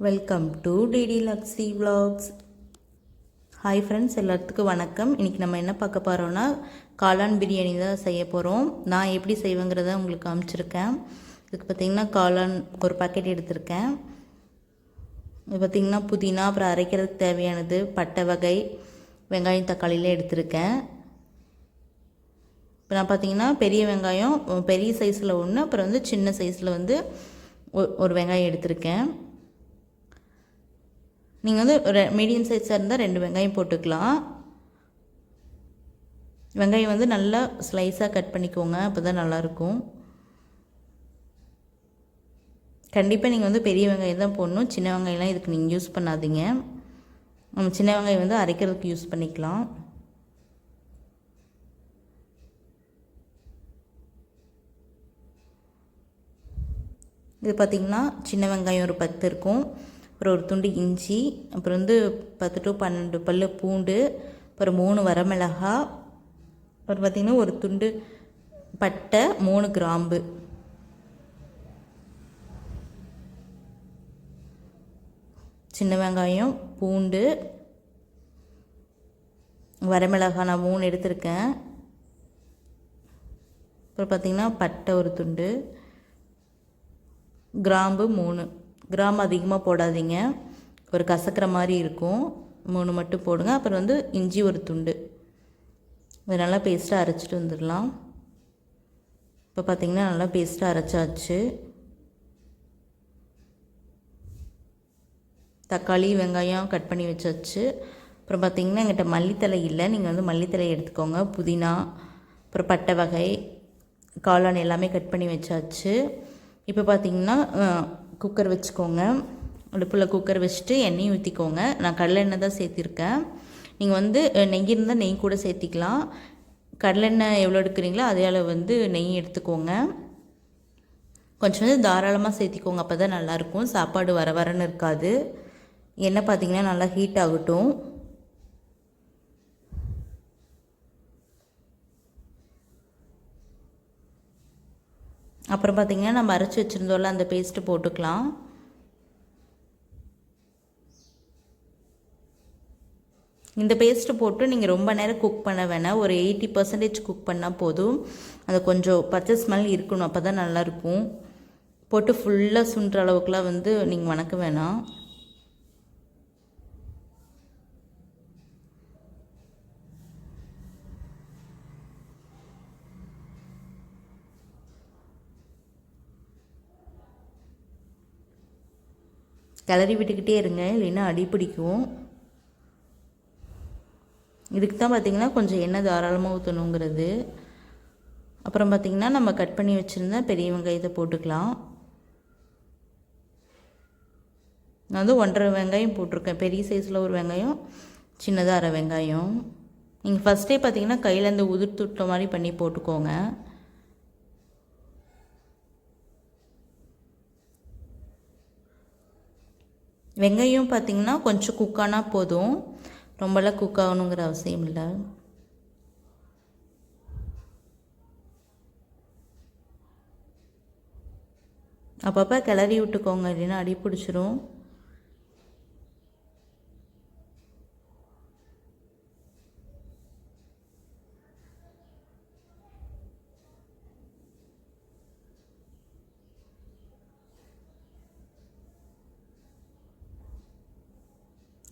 Welcome to DD Laxi vlogs. Hi friends எல்லாத்துக்கும் வணக்கம். இன்றைக்கி நம்ம என்ன பார்க்க போகிறோன்னா காளான் பிரியாணி தான் செய்ய போகிறோம் நான் எப்படி செய்வேங்கிறத உங்களுக்கு காமிச்சிருக்கேன். இதுக்கு பார்த்திங்கன்னா காளான் ஒரு பாக்கெட் எடுத்திருக்கேன். இது பார்த்திங்கன்னா புதினா அப்புறம் அரைக்கிறதுக்கு தேவையானது பட்டை வகை வெங்காயம் தக்காளியில் எடுத்திருக்கேன். இப்போ நான் பார்த்தீங்கன்னா பெரிய வெங்காயம் பெரிய சைஸில் ஒன்று அப்புறம் வந்து சின்ன சைஸில் வந்து ஒ- ஒரு வெங்காயம் எடுத்திருக்கேன். நீங்கள் வந்து ரெ மீடியம் சைஸாக இருந்தால் ரெண்டு வெங்காயம் போட்டுக்கலாம். வெங்காயம் வந்து நல்லா ஸ்லைஸாக கட் பண்ணிக்கோங்க அப்போ தான் நல்லாயிருக்கும். கண்டிப்பாக நீங்கள் வந்து பெரிய வெங்காயம் தான் போடணும். சின்ன வெங்காயம்லாம் இதுக்கு நீங்கள் யூஸ் பண்ணாதீங்க. நம்ம சின்ன வெங்காயம் வந்து அரைக்கிறதுக்கு யூஸ் பண்ணிக்கலாம். இது பார்த்திங்கன்னா சின்ன வெங்காயம் ஒரு பத்து இருக்கும். அப்புறம் ஒரு துண்டு இஞ்சி அப்புறம் வந்து பத்து டு பன்னெண்டு பல்லு பூண்டு அப்புறம் மூணு வரமிளகா அப்புறம் பார்த்திங்கன்னா ஒரு துண்டு பட்டை மூணு கிராம்பு. சின்ன வெங்காயம் பூண்டு வரமிளகா நான் மூணு எடுத்திருக்கேன். அப்புறம் பார்த்திங்கன்னா பட்டை ஒரு துண்டு கிராம்பு மூணு. கிராம் அதிகமாக போடாதீங்க. ஒரு கசக்கிற மாதிரி இருக்கும். மூணு மட்டும் போடுங்க. அப்புறம் வந்து இஞ்சி ஒரு துண்டு. இது நல்லா பேஸ்ட்டாக அரைச்சிட்டு வந்துடலாம். இப்போ பார்த்திங்கன்னா நல்லா பேஸ்ட்டாக அரைச்சாச்சு. தக்காளி வெங்காயம் கட் பண்ணி வச்சாச்சு. அப்புறம் பார்த்திங்கன்னா எங்கிட்ட மல்லித்தலை இல்லை. நீங்கள் வந்து மல்லித்தலை எடுத்துக்கோங்க. புதினா அப்புறம் பட்டை வகை காளான் எல்லாமே கட் பண்ணி வச்சாச்சு. இப்போ பார்த்திங்கன்னா குக்கர் வச்சுக்கோங்க. அடுப்பில் குக்கர் வச்சுட்டு எண்ணெயும் ஊற்றிக்கோங்க நான் கடலெண்ணெய் தான் சேர்த்திருக்கேன். நீங்கள் வந்து நெய் இருந்தால் நெய் கூட சேர்த்திக்கலாம். கடலெண்ணெய் எவ்வளோ எடுக்கிறீங்களோ அதே அளவு வந்து நெய் எடுத்துக்கோங்க. கொஞ்சம் வந்து தாராளமாக சேர்த்திக்கோங்க. அப்போ தான் நல்லாயிருக்கும் சாப்பாடு வர வரன்னு இருக்காது. எண்ணெய் பார்த்தீங்கன்னா நல்லா ஹீட் ஆகட்டும். அப்புறம் பார்த்திங்கன்னா நம்ம அரைச்சி வச்சுருந்தோம்ல அந்த பேஸ்ட்டு போட்டுக்கலாம். இந்த பேஸ்ட்டு போட்டு நீங்கள் ரொம்ப நேரம் குக் பண்ண வேணாம். ஒரு எயிட்டி பர்சன்டேஜ் குக் பண்ணால் போதும். அது கொஞ்சம் பச்சை ஸ்மெல் இருக்கணும் அப்போ தான் நல்லாயிருக்கும் போட்டு ஃபுல்லாக சுண்டுற அளவுக்குலாம் வந்து நீங்கள் வணக்க வேணாம். கிளறி விட்டுக்கிட்டே இருங்க இல்லைன்னா அடி பிடிக்கும். இதுக்கு தான் பார்த்திங்கன்னா கொஞ்சம் எண்ணெய் தாராளமாக ஊற்றணுங்கிறது அப்புறம் பார்த்திங்கன்னா நம்ம கட் பண்ணி வச்சுருந்தா பெரிய வெங்காயத்தை போட்டுக்கலாம். நான் வந்து ஒன்றரை வெங்காயம் போட்டிருக்கேன். பெரிய சைஸில் ஒரு வெங்காயம் சின்னதாக அரை வெங்காயம். நீங்கள் ஃபஸ்ட்டே பார்த்தீங்கன்னா கையில் இந்த உதிர்த்து விட்ட மாதிரி பண்ணி போட்டுக்கோங்க. வெங்காயம் பார்த்திங்கன்னா கொஞ்சம் குக்கானா போதும். ரொம்பலாம் குக் ஆகணுங்கிற அவசியம் இல்லை. அப்பப்போ கிளறி விட்டுக்கோங்க இல்லைன்னா அடி பிடிச்சிரும்.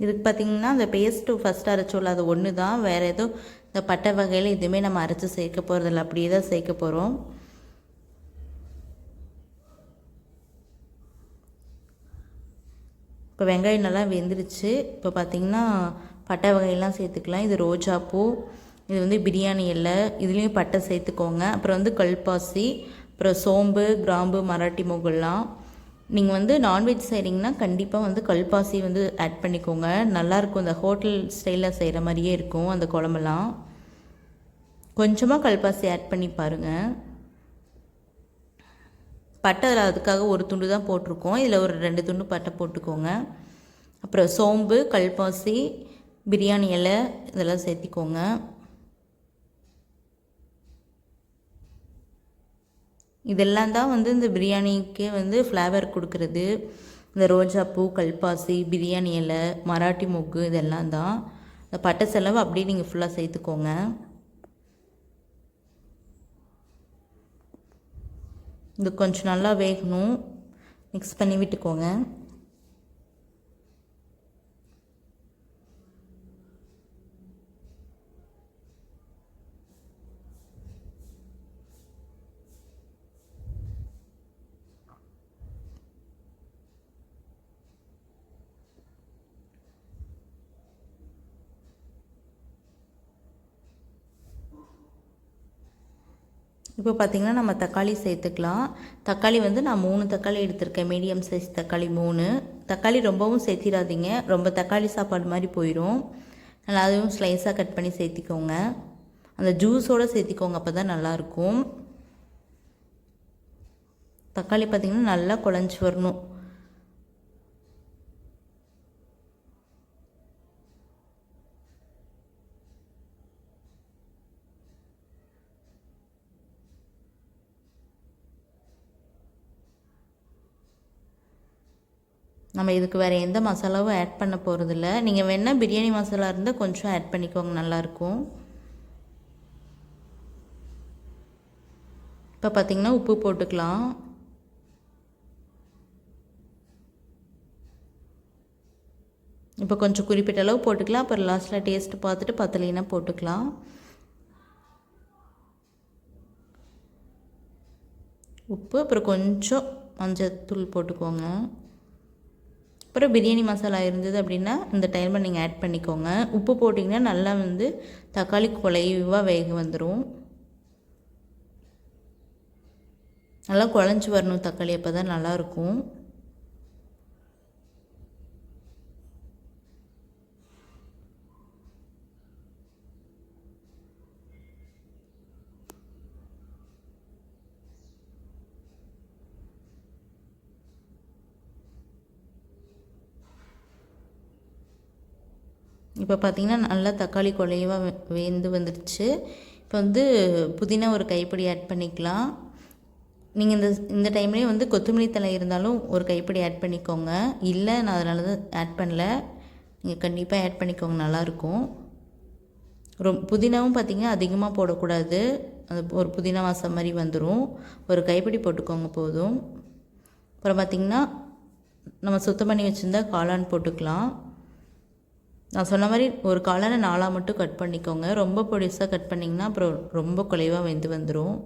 இதுக்கு பார்த்தீங்கன்னா அந்த பேஸ்ட்டு ஃபஸ்ட்டு அரைச்சோல்ல அது ஒன்று தான் வேறு எதுவும் இந்த பட்டை வகையில் எதுவுமே நம்ம அரைச்சி சேர்க்க போகிறதில்ல அப்படியே தான் சேர்க்க போகிறோம் இப்போ வெங்காயம் நல்லா வெந்துருச்சு. இப்போ பார்த்திங்கன்னா பட்டை வகையெல்லாம் சேர்த்துக்கலாம். இது ரோஜாப்பூ இது வந்து பிரியாணி இலை இதுலேயும் பட்டை சேர்த்துக்கோங்க. அப்புறம் வந்து கல்பாசி அப்புறம் சோம்பு கிராம்பு மராட்டி முகல்லாம். நீங்கள் வந்து நான்வெஜ் செய்கிறீங்கன்னா கண்டிப்பாக வந்து கல்பாசி வந்து ஆட் பண்ணிக்கோங்க. நல்லாயிருக்கும் இந்த ஹோட்டல் ஸ்டைலில் செய்கிற மாதிரியே இருக்கும் அந்த குழம்பெல்லாம். கொஞ்சமாக கல்பாசி ஆட் பண்ணி பாருங்கள் பட்டை அதில் அதுக்காக ஒரு துண்டு தான் போட்டிருக்கோம். இதில் ஒரு ரெண்டு துண்டு பட்டை போட்டுக்கோங்க. அப்புறம் சோம்பு கல்பாசி பிரியாணி இலை இதெல்லாம் சேர்த்திக்கோங்க. இதெல்லாம் தான் வந்து இந்த பிரியாணிக்கே வந்து ஃப்ளேவர் கொடுக்குறது. இந்த ரோஜாப்பூ கல்பாசி பிரியாணி இலை மராட்டி மொக்கு இதெல்லாம் தான். இந்த பட்டை செலவு அப்படியே நீங்கள் ஃபுல்லாக சேர்த்துக்கோங்க. இது கொஞ்சம் நல்லா வேகணும். மிக்ஸ் பண்ணி விட்டுக்கோங்க. இப்போ பார்த்திங்கன்னா நம்ம தக்காளி சேர்த்துக்கலாம். தக்காளி வந்து நான் மூணு தக்காளி எடுத்திருக்கேன். மீடியம் சைஸ் தக்காளி மூணு. தக்காளி ரொம்பவும் சேர்த்திடாதீங்க ரொம்ப தக்காளி சாப்பாடு மாதிரி போயிடும் நல்லா அதுவும் ஸ்லைஸாக கட் பண்ணி சேர்த்திக்கோங்க. அந்த ஜூஸோடு சேர்த்திக்கோங்க. அப்போ தான் நல்லாயிருக்கும். தக்காளி பார்த்திங்கன்னா நல்லா குழஞ்சி வரணும். நம்ம இதுக்கு வேறு எந்த மசாலாவும் ஆட் பண்ண போகிறதில்ல நீங்கள் வேணால் பிரியாணி மசாலா இருந்தால் கொஞ்சம் ஆட் பண்ணிக்கோங்க நல்லாயிருக்கும் இப்போ பார்த்திங்கன்னா உப்பு போட்டுக்கலாம். இப்போ கொஞ்சம் குறிப்பிட்ட அளவு போட்டுக்கலாம். அப்புறம் லாஸ்ட்டில் டேஸ்ட்டு பார்த்துட்டு பத்தலைன்னா போட்டுக்கலாம். உப்பு அப்புறம் கொஞ்சம் மஞ்சள் தூள் போட்டுக்கோங்க. அப்புறம் பிரியாணி மசாலா இருந்தது அப்படின்னா இந்த டைமில் நீங்கள் ஆட் பண்ணிக்கோங்க. உப்பு போட்டிங்கன்னா நல்லா வந்து தக்காளி குலைவாக வேக வந்துடும் நல்லா குழஞ்சி வரணும் தக்காளி அப்போ தான் நல்லாயிருக்கும் இப்போ பார்த்திங்கன்னா நல்லா தக்காளி குலையவாக வேந்து வந்துடுச்சு. இப்போ வந்து புதினா ஒரு கைப்பிடி ஆட் பண்ணிக்கலாம். நீங்கள் இந்த இந்த டைம்லேயே வந்து கொத்தமல்லி தலை இருந்தாலும் ஒரு கைப்பிடி ஆட் பண்ணிக்கோங்க. இல்லை நான் அதனால தான் ஆட் பண்ணல. நீங்கள் கண்டிப்பாக ஆட் பண்ணிக்கோங்க நல்லாயிருக்கும். ரொம் புதினாவும் பார்த்திங்கன்னா அதிகமாக போடக்கூடாது. அது ஒரு புதினா வாசம் மாதிரி வந்துடும் ஒரு கைப்பிடி போட்டுக்கோங்க போதும். அப்புறம் பார்த்திங்கன்னா நம்ம சுத்தம் பண்ணி வச்சுருந்தா காளான் போட்டுக்கலாம். நான் சொன்ன மாதிரி ஒரு காலான நாளாக மட்டும் கட் பண்ணிக்கோங்க. ரொம்ப பொடிசாக கட் பண்ணிங்கன்னா அப்புறம் ரொம்ப குலைவாக வெந்து வந்துடும்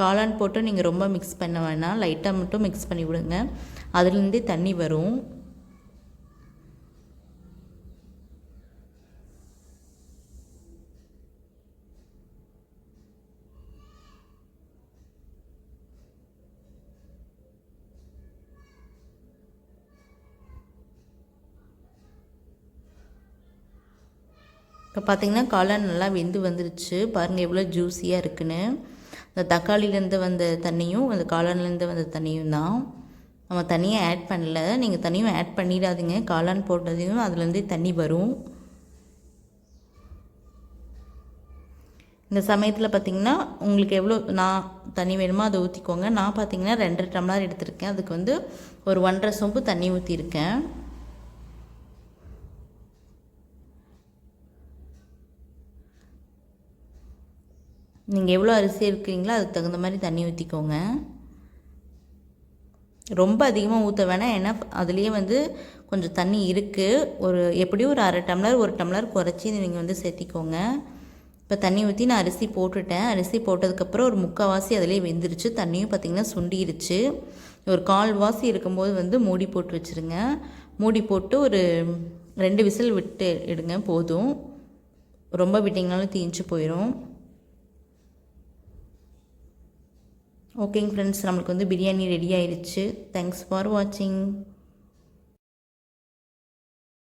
காளான் போட்டு நீங்கள் ரொம்ப மிக்ஸ் பண்ண வேணாம். லைட்டாக மட்டும் மிக்ஸ் பண்ணி விடுங்க. அதுலேருந்தே தண்ணி வரும். இப்போ பார்த்திங்கன்னா காளான் நல்லா வெந்து வந்துருச்சு. பாருங்கள் எவ்வளோ ஜூஸியாக இருக்குன்னு. இந்த தக்காளிலேருந்து வந்த தண்ணியும் அந்த காளான்லேருந்து வந்த தண்ணியும் தான். நம்ம தண்ணியை ஆட் பண்ணல. நீங்கள் தண்ணியும் ஆட் பண்ணிடாதீங்க. காளான் போட்டதையும் அதுலேருந்தே தண்ணி வரும். இந்த சமயத்தில் பார்த்திங்கன்னா உங்களுக்கு எவ்வளோ நான் தண்ணி வேணுமோ அதை ஊற்றிக்கோங்க நான் பார்த்திங்கன்னா ரெண்டரை டம்ளர் எடுத்திருக்கேன். அதுக்கு வந்து ஒரு ஒன்றரை சொம்பு தண்ணி ஊற்றிருக்கேன் நீங்கள் எவ்வளோ அரிசி இருக்கிறீங்களோ அதுக்கு தகுந்த மாதிரி தண்ணி ஊற்றிக்கோங்க ரொம்ப அதிகமாக ஊற்ற வேணாம். ஏன்னா அதுலேயே வந்து கொஞ்சம் தண்ணி இருக்குது ஒரு எப்படியும் ஒரு அரை டம்ளர் ஒரு டம்ளர் குறைச்சி நீங்கள் வந்து சேர்த்திக்கோங்க. இப்போ தண்ணி ஊற்றி நான் அரிசி போட்டுட்டேன். அரிசி போட்டதுக்கப்புறம் ஒரு முக்கால்வாசி அதிலே வெந்துருச்சு. தண்ணியும் பார்த்திங்கன்னா சுண்டிருச்சு. ஒரு கால் வாசி இருக்கும்போது வந்து மூடி போட்டு வச்சுருங்க. மூடி போட்டு ஒரு ரெண்டு விசில் விட்டு எடுங்க போதும். ரொம்ப விட்டிங்கனாலும் தீஞ்சு போயிடும் ஓகேங்க ஃப்ரெண்ட்ஸ் நம்மளுக்கு வந்து பிரியாணி ரெடி ஆயிடுச்சு தேங்க்ஸ் ஃபார் வாட்சிங்